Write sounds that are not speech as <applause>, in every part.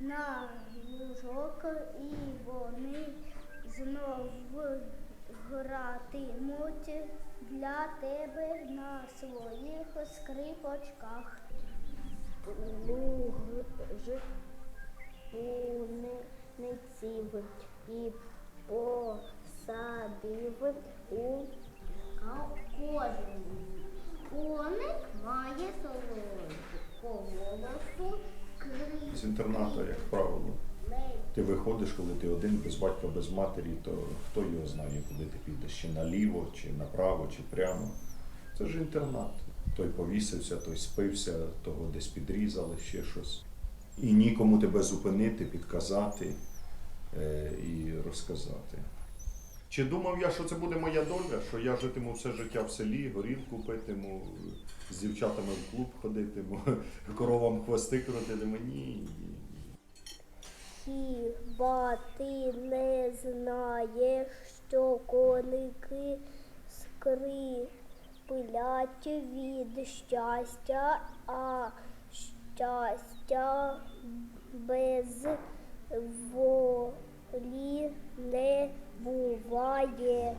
на лужок, і вони знов гратимуть для тебе на своїх скрипочках. Униців і посадив у кожен. Коник має солодку голосу З інтернату, як правило. Ти виходиш, коли ти один, без батька, без матері, то хто його знає, куди ти підеш, чи наліво, чи направо, чи прямо. Це ж інтернат. Той повісився, той спився, того десь підрізали, ще щось. І нікому тебе зупинити, підказати е, і розказати. Чи думав я, що це буде моя доля, що я житиму все життя в селі, горілку питиму, з дівчатами в клуб ходитиму, коровам хвости крутитиму? Ні, ні. ні. Хіба ти не знаєш, що коники скриплять від щастя, а щастя без волі не буває.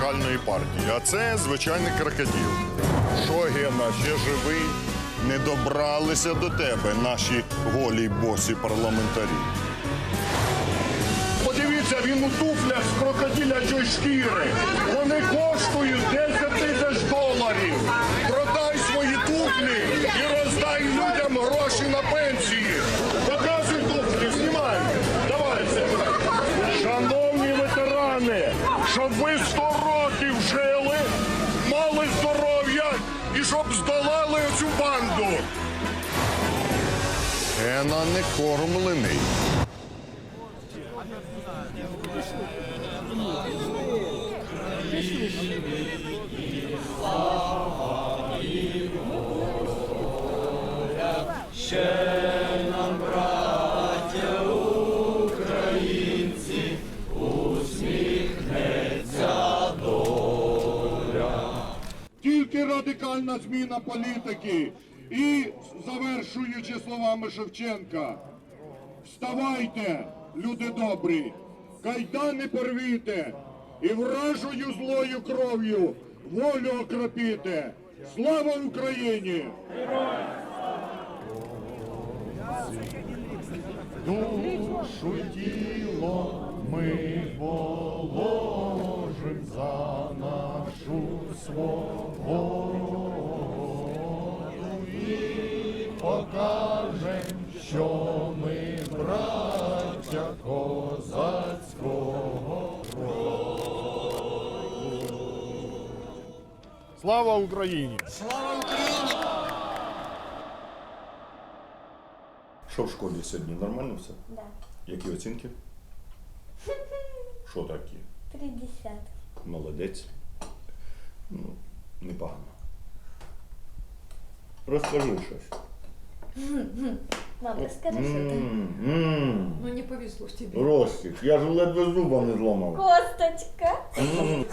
Радикальної партії. А це звичайний крокодил. Що, ще живий? Не добралися до тебе наші голі босі парламентарі. Подивіться, він у туфлях з крокодилячої шкіри. Вони коштують 10 тисяч доларів. Продай свої туфлі і роздай людям гроші на пенсії. Показуй туфлі, знімай. Давайте. Шановні ветерани, щоб ви щоб здолали цю банду. Гена не кормлений. Тільки радикальна зміна політики. І завершуючи словами Шевченка, вставайте, люди добрі, кайдани порвіте і вражою злою кров'ю волю окропіте. Слава Україні! Душу тіло ми положим за нашу свободу і покажем, що ми браття козацького роду. Слава Україні! Що в школі сьогодні? Нормально все? Да. Які оцінки? Що такі? Три десятки. Молодець. Ну, непогано. Розкажи щось. Мам, розкажи, що ти. М, м, Ну не повезло тебе. Ростик, я ж ледве зуба не зламав. Косточка. М.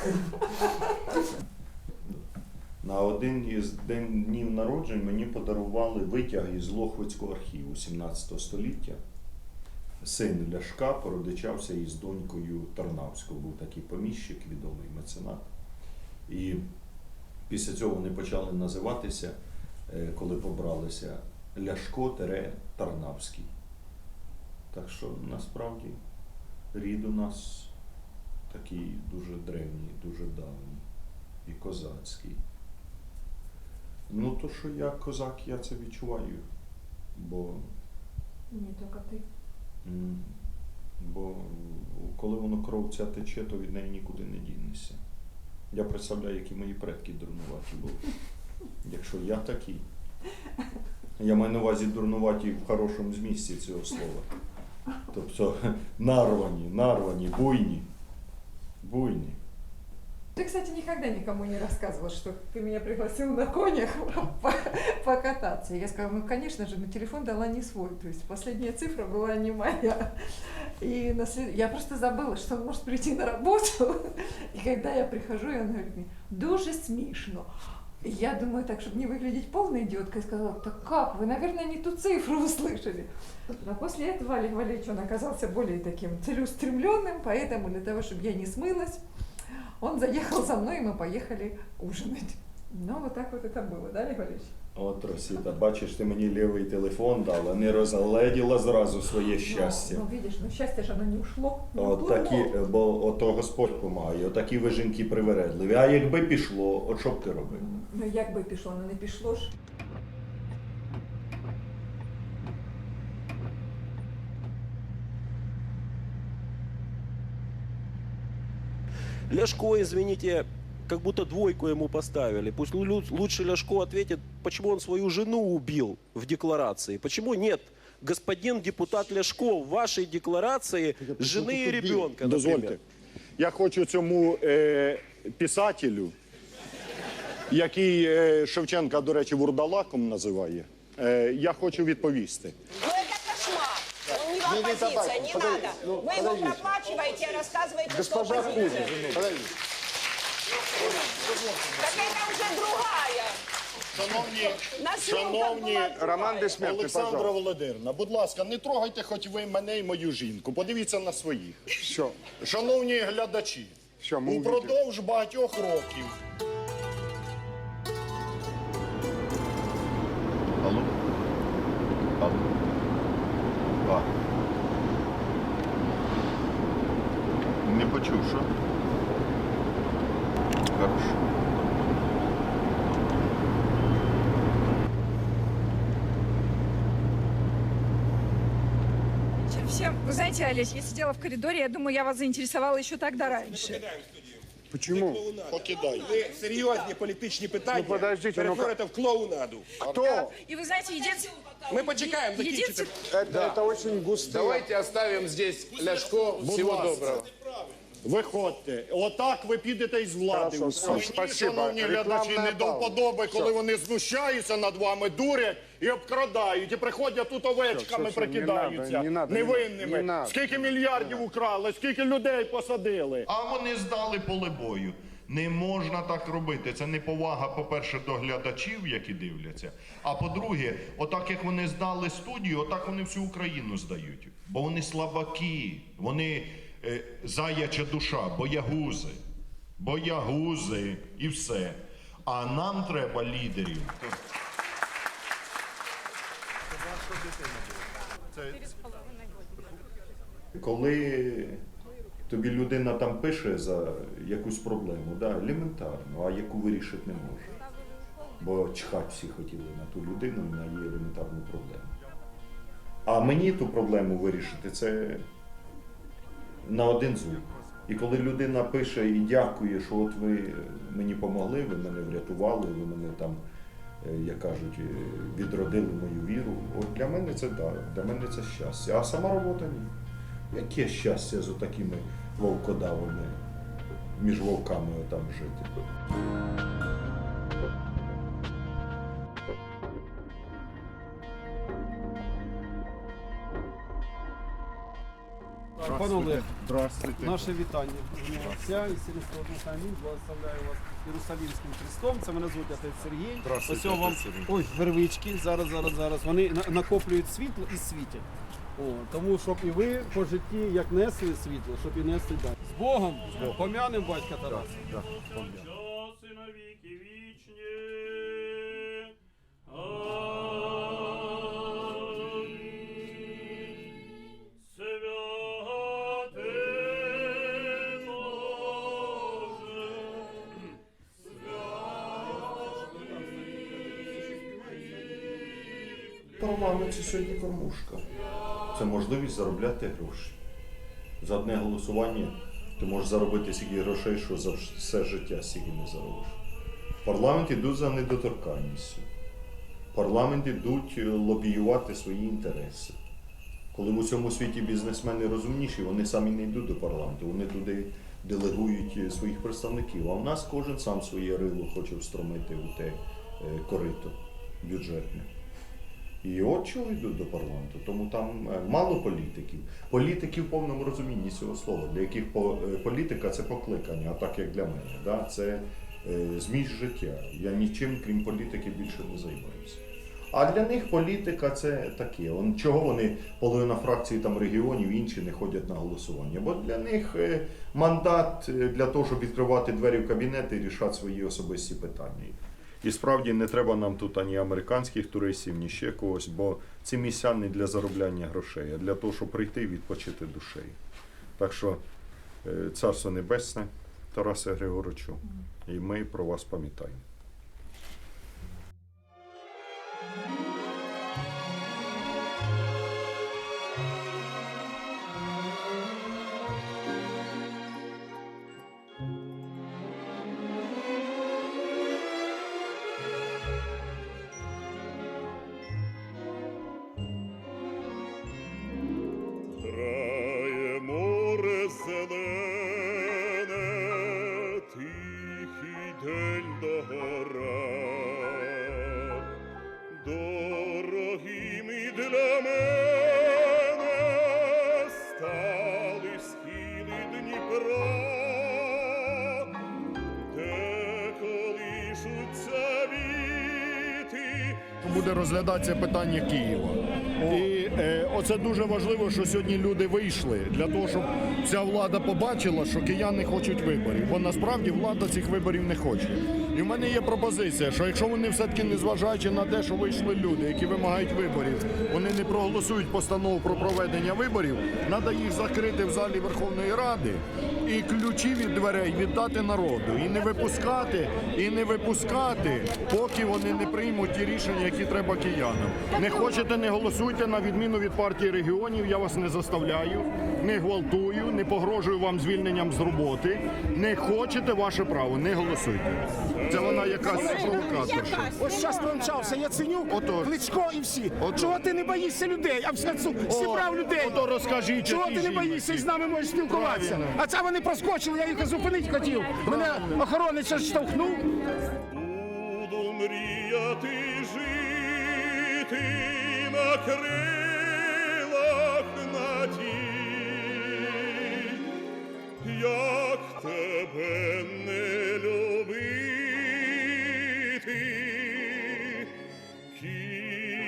На один із день днів народжень мені подарували витяг із Лохвицького архіву 17 століття син Ляшка породичався із донькою Тарнавського. Був такий поміщик, відомий меценат. І після цього вони почали називатися, е, коли побралися, Ляшко-Тарнавський. Так що насправді рід у нас такий дуже древній, дуже давній і козацький. Ну, то, що я козак, я це відчуваю. Бо, Не только ты. м, бо коли воно кров ця тече, то від неї нікуди не дінешся. Я представляю, які мої предки дурнуваті були. <laughs> Якщо я такий. Я маю на увазі дурнуваті в хорошому змісті цього слова. Тобто <laughs> нарвані, нарвані, буйні. Буйні. Ты, кстати, никогда никому не рассказывал, что ты меня пригласил на конях по- <laughs> покататься. Я сказала, ну, конечно же, но телефон дала не свой. То есть последняя цифра была не моя. И на след- я просто забыла, что он может прийти на работу. <laughs> И когда я прихожу, и он говорит мне, дуже смешно. Я думаю, так, чтобы не выглядеть полной идиоткой, сказала, так как, вы, наверное, не ту цифру услышали. Но после этого Олег Валерьевич, он оказался более таким целеустремленным, поэтому для того, чтобы я не смылась, он заехал за мной, и мы поехали ужинать. Ну, вот так вот это было, да, Олег Валерьевич? От Росіта, бачиш, ти мені лівий телефон дала, не розгледіла зразу своє щастя. Ну, ну, видишь, ну счастье же оно не ушло. не От такі, бо ото Господь помагає, отакі ви жінки привередливі. А якби пішло, от що б ти робив? Ну, як би пішло, ну не пішло ж. Ляшко, извините, как будто двойку ему поставили. Пусть лу- лучше Ляшко ответит, почему он свою жену убил в декларации. Почему нет, господин депутат Ляшко, в вашей декларации жены и ребенка, Дозвольте. например. Я хочу цьому е, писателю, який е, Шевченка, до речі, вурдалаком називає. Е, я хочу відповісти. Ну это кошмар. Он не в оппозиция, не надо. Вы его проплачиваете, рассказываете, что оппозиция. Так это уже другая. Шановні, На съемках шановні була Роман другая. Олександра Володимирівна, будь ласка, не трогайте хоч ви мене і мою жінку. Подивіться на своїх. Що? Шановні глядачі, упродовж багатьох років Алло? Алло? А. Не почув, що? Хорошо. Всем, вы знаете, Олесь, я сидела в коридоре, я думаю, я вас заинтересовала еще тогда раньше. Почему? покидай. серйозні політичні питання Ну, подождите, ну, перетворите в клоунаду. Кто? И вы знаете, единственное... Ми почекаємо, закінчите. Это, это очень густые. Давайте оставим здесь Ляшко. Всего ласка. доброго. Виходьте. Отак ви підете із влади. Хорошо, Мені, спасибо. шановні глядачі, не до пауза. вподоби, коли вони знущаються над вами, дурять і обкрадають, і приходять тут овечками, Все, все, не прикидаються надо, не надо, невинними. не надо. Скільки мільярдів украли, скільки людей посадили. А вони здали поле бою. Не можна так робити. Це не повага, по-перше, до глядачів, які дивляться. А по-друге, отак як вони здали студію, отак вони всю Україну здають. Бо вони слабаки, вони заяча душа, боягузи. Боягузи і все. А нам треба лідерів. Коли тобі людина там пише за якусь проблему, да, елементарно, а яку вирішити не може. Бо чхать всі хотіли на ту людину на її елементарну проблему. А мені ту проблему вирішити це на один зуб. І коли людина пише і дякує, що от ви мені помогли, ви мене врятували, ви мене там, е, як кажуть, е, відродили мою віру. От для мене це да, для мене це щастя. А сама робота ні. Яке щастя з такими вовкодавами між вовками там жити? Пане Олег, Здравствуйте. наше вітання. Ім'я Отця і Духа Амінь. Благословляю вас Єрусалімським Христом. Це мене звуть отець Сергій. Здравствуйте, Ось вам Сергій. ой, вервички. Зараз, зараз, зараз. Вони на- накоплюють світло і світять. О, тому щоб і ви по житті як несли світло, щоб і несли далі. З Богом! Пом'янем батька Тараса. Парламент це сьогодні кормушка. Це можливість заробляти гроші. За одне голосування ти можеш заробити стільки грошей, що за все життя стільки не заробиш. В парламент йдуть за недоторканністю. В парламент йдуть е, лобіювати свої інтереси. Коли в усьому світі бізнесмени розумніші, вони самі не йдуть до парламенту, вони туди делегують е, своїх представників. А в нас кожен сам своє рило хоче встромити у те е, корито бюджетне. І от чого йдуть до парламенту. Тому там е, мало політиків. Політики в повному розумінні цього слова, для яких е, політика це покликання, а так як для мене. Да? Це е, зміст життя. Я нічим, крім політики, більше не займаюся. А для них політика це таке. Он, чого вони, половина фракції там регіонів, інші не ходять на голосування? Бо для них мандат для того, щоб відкривати двері в кабінет і рішати свої особисті питання. І справді не треба нам тут ані американських туристів, ні ще когось, бо ці місця не для заробляння грошей, а для того, щоб прийти і відпочити душею. Так що е, царство небесне, Тарасе Григоровичу, і ми про вас пам'ятаємо. Буде розглядатися питання Києва. І оце дуже важливо, що сьогодні люди вийшли для того, щоб ця влада побачила, що кияни хочуть виборів. Бо насправді влада цих виборів не хоче. І в мене є пропозиція, що якщо вони все-таки не зважаючи на те, що вийшли люди, які вимагають виборів, вони не проголосують постанову про проведення виборів, треба їх закрити в залі Верховної Ради і ключі від дверей віддати народу. І не випускати, і не випускати, поки вони не приймуть ті рішення, які треба киянам. Не хочете, не голосуйте на відміну від партії регіонів. Я вас не заставляю, не гвалтую, не погрожую вам звільненням з роботи. Не хочете ваше право, не голосуйте. Це вона якась провокаторша. Ось зараз помчався Яценюк, Кличко і всі. Чого ти не боїшся людей? А все цу зібрав людей. Ото розкажіть. Чого ти не боїшся і з нами можеш спілкуватися? Правильно. А це вони проскочили, я їх зупинити хотів. Мене охоронець штовхнув. Буду мріяти жити на крилах як тебе не любити, Києве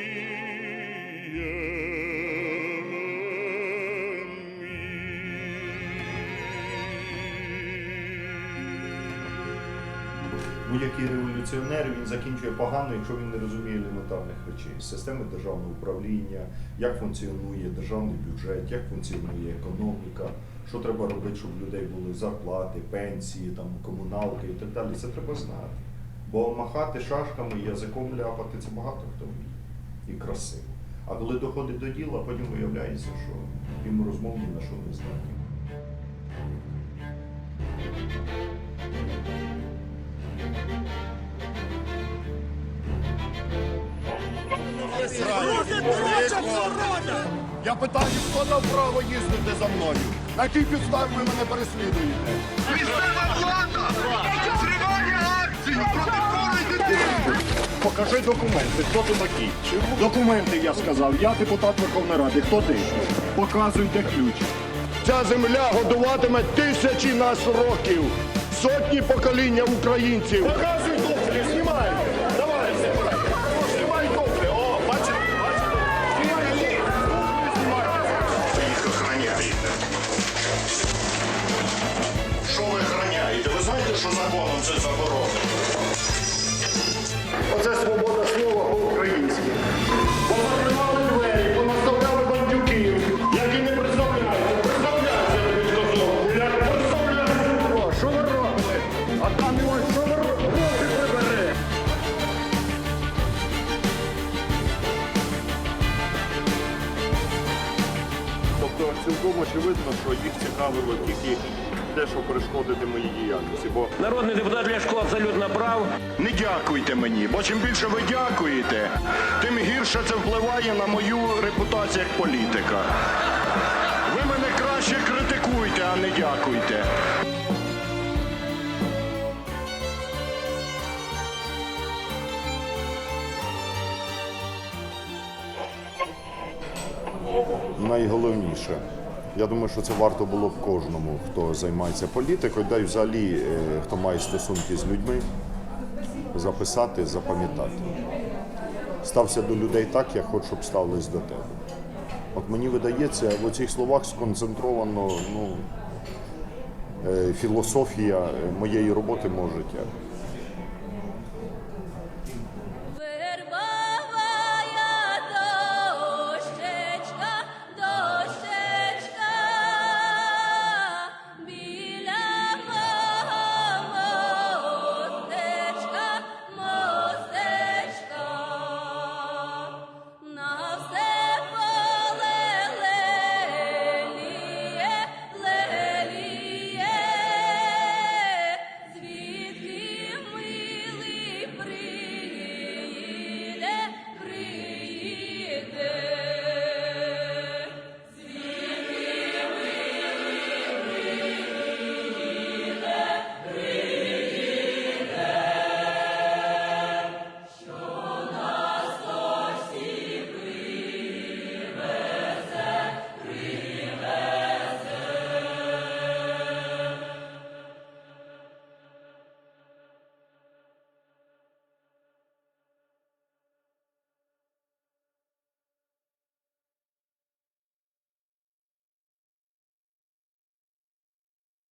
Будь-який революціонер він закінчує погано, якщо він не розуміє елементарних речей. Системи державного управління, як функціонує державний бюджет, як функціонує економіка, що треба робити, щоб у людей були зарплати, пенсії, там, комуналки і так далі. Це треба знати. Бо махати шашками, язиком ляпати це багато хто вміє і красиво. А коли доходить до діла, потім виявляється, що їм розмов ні на що не здатні. Я питаю, хто дав право їздити за мною? На якій підставі ви мене переслідуєте? Місцева влада! Триває акцію проти хворої дитини! Покажи документи, хто ти такий? Документи, я сказав. Я депутат Верховної Ради. Хто ти? Показуйте ключ. Ця земля годуватиме тисячі нас років, сотні покоління українців. Показуй що законом це заборонено. Оце свобода слова по-українськи. Позакривали двері, понаставляли бандюків, які не представляють. Представляються, я тобі сказав. Як представляються? О, Що ви робите? А там його, що ви робите? Руки прибери! Тобто цілком очевидно, що їх цікавило тільки те, що перешкодити моїй діяльності. Бо Народный депутат Ляшко абсолютно прав. не дякуйте мені, бо чим більше ви дякуєте, тим гірше це впливає на мою репутацію як політика. Ви мене краще критикуйте, а не дякуйте. Найголовніше. Я думаю, що це варто було б кожному, хто займається політикою, да й взагалі, е, хто має стосунки з людьми, записати, запам'ятати. Стався до людей так, як хочу, щоб ставились до тебе. От мені видається, в цих словах сконцентровано ну, е, філософія моєї роботи мого життя.